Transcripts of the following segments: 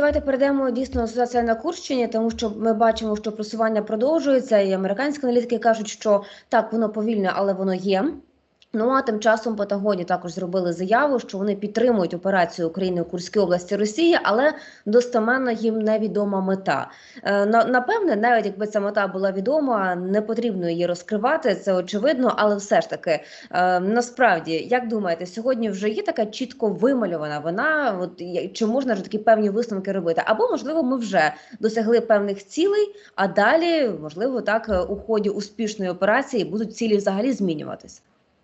Давайте перейдемо дійсно до ситуації на Курщині, тому що ми бачимо, що просування продовжується, і американські аналітики кажуть, що так воно повільне, але воно є. Ну а тим часом Патагоні також зробили заяву, що вони підтримують операцію України у Курській області Росії, але достеменно їм невідома мета. Е, на- Напевне, навіть якби ця мета була відома, не потрібно її розкривати. Це очевидно, але все ж таки, е, насправді, як думаєте, сьогодні вже є така чітко вимальована вона? От чи можна вже такі певні висновки робити? Або можливо, ми вже досягли певних цілей, а далі можливо так е, у ході успішної операції будуть цілі взагалі змінюватися.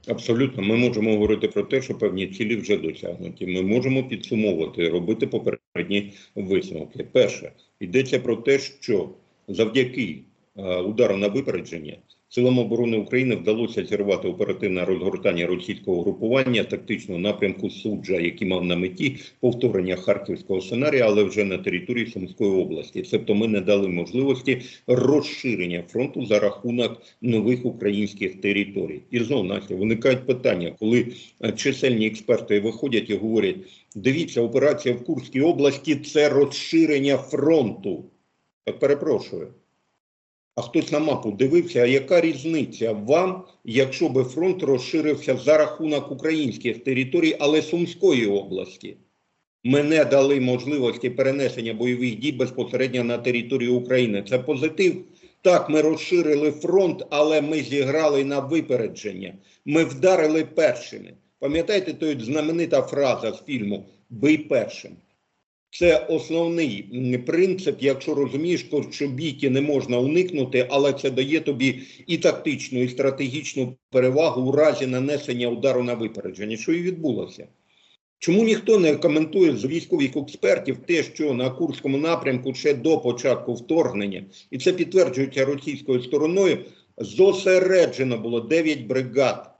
Абсолютно, ми можемо говорити про те, що певні цілі вже досягнуті. Ми можемо підсумовувати, робити попередні висновки. Перше, йдеться про те, що завдяки е, удару на випередження силам оборони України вдалося зірвати оперативне розгортання російського групування тактичного напрямку суджа, який мав на меті повторення харківського сценарія, але вже на території Сумської області. Тобто ми не дали можливості розширення фронту за рахунок нових українських територій. І знову Настя, виникають питання, коли е, чисельні експерти виходять і говорять: дивіться, операція в Курській області це розширення фронту. Так перепрошую. А хтось на мапу дивився, а яка різниця вам, якщо би фронт розширився за рахунок українських територій, але Сумської області? Ми не дали можливості перенесення бойових дій безпосередньо на територію України. Це позитив. Так, ми розширили фронт, але ми зіграли на випередження. Ми вдарили першими. Пам'ятаєте, той знаменита фраза з фільму Бий першим. Це основний принцип, якщо розумієш, що бійки не можна уникнути, але це дає тобі і тактичну, і стратегічну перевагу у разі нанесення удару на випередження. Що і відбулося. Чому ніхто не коментує з військових експертів те, що на Курському напрямку ще до початку вторгнення, і це підтверджується російською стороною, зосереджено було 9 бригад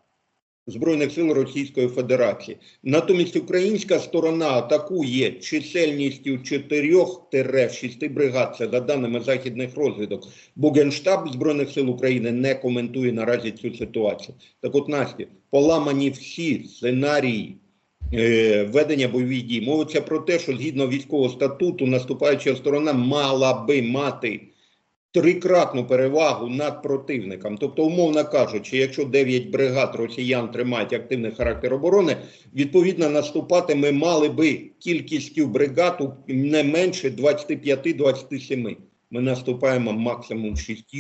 Збройних сил Російської Федерації. Натомість українська сторона атакує чисельністю 4-6 бригад, це за даними західних розвідок. Бо Генштаб Збройних сил України не коментує наразі цю ситуацію. Так от, Настя, поламані всі сценарії е, ведення бойових дій. Мовиться про те, що згідно військового статуту наступаюча сторона мала би мати трикратну перевагу над противником. Тобто, умовно кажучи, якщо 9 бригад росіян тримають активний характер оборони, відповідно наступати ми мали би кількістю бригад не менше 25-27. Ми наступаємо максимум 6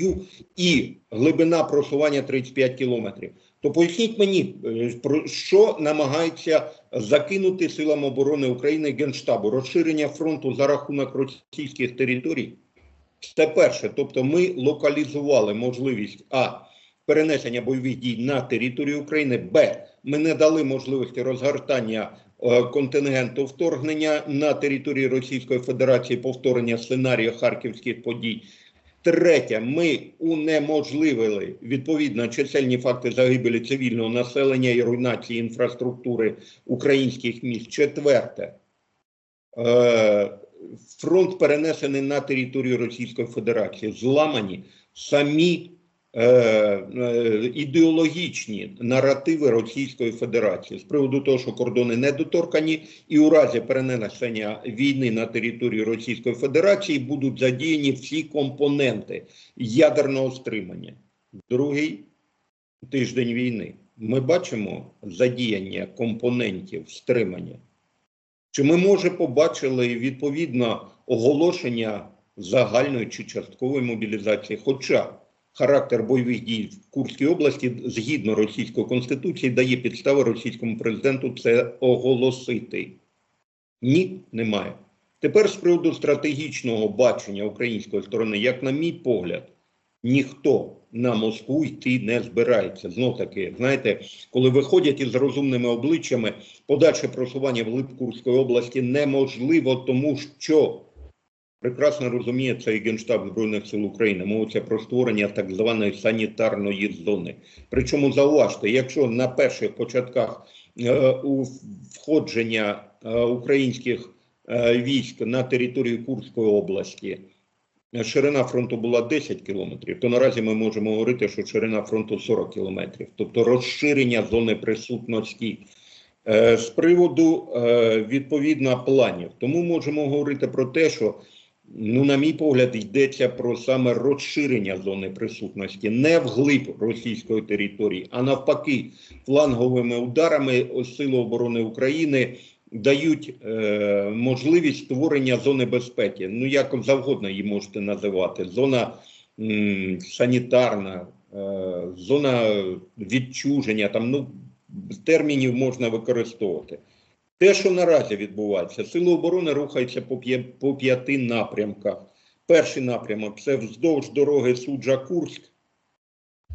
і глибина просування 35 кілометрів. То поясніть мені, е, про що намагається закинути силам оборони України Генштабу розширення фронту за рахунок російських територій. Це перше, тобто ми локалізували можливість а перенесення бойових дій на територію України, б ми не дали можливості розгортання е, контингенту вторгнення на території Російської Федерації, повторення сценарію харківських подій. Третє, ми унеможливили відповідно чисельні факти загибелі цивільного населення і руйнації інфраструктури українських міст. Четверте, е, фронт перенесений на територію Російської Федерації, зламані самі е, е, ідеологічні наративи Російської Федерації з приводу того, що кордони недоторкані, і у разі перенесення війни на територію Російської Федерації будуть задіяні всі компоненти ядерного стримання. Другий тиждень війни. Ми бачимо задіяння компонентів стримання. Чи ми, може, побачили відповідно оголошення загальної чи часткової мобілізації? Хоча характер бойових дій в Курській області, згідно російської конституції, дає підстави російському президенту це оголосити? Ні, немає. Тепер з приводу стратегічного бачення української сторони, як на мій погляд, ніхто на Москву йти не збирається. Знов таки, знаєте, коли виходять із розумними обличчями, подальше просування в глиб Курської області неможливо, тому що прекрасно розуміє це і Генштаб Збройних сил України. Мовиться про створення так званої санітарної зони. Причому зауважте, якщо на перших початках е, у входження е, українських е, військ на територію Курської області ширина фронту була 10 кілометрів, то наразі ми можемо говорити, що ширина фронту 40 кілометрів, тобто розширення зони присутності. Е, З приводу е, відповідно планів, тому можемо говорити про те, що, ну, на мій погляд, йдеться про саме розширення зони присутності. Не вглиб російської території, а навпаки, фланговими ударами Сили оборони України дають е, можливість створення зони безпеки. Ну, як завгодно її можете називати. Зона санітарна, е, зона відчуження, там ну, термінів можна використовувати. Те, що наразі відбувається, Сили оборони рухаються по п'яти напрямках. Перший напрямок це вздовж дороги Суджа-Курськ.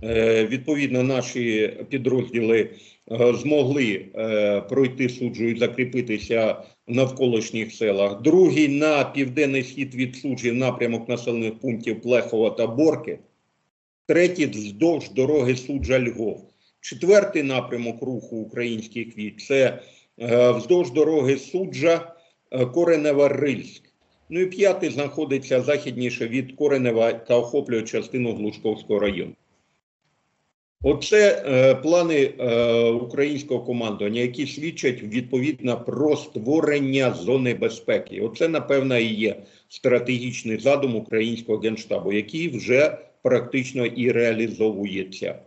Е, Відповідно, наші підрозділи е, змогли е, пройти суджу і закріпитися в навколишніх селах. Другий на південний схід від суджі напрямок населених пунктів Плехова та Борки. Третій вздовж дороги Суджа-Львов. Четвертий напрямок руху українських військ це вздовж дороги Суджа, Коренева Рильськ. Ну і п'ятий знаходиться західніше від Коренева та охоплює частину Глушковського району. Оце е, плани е, українського командування, які свідчать відповідно про створення зони безпеки. Оце, напевно, і є стратегічний задум українського генштабу, який вже практично і реалізовується.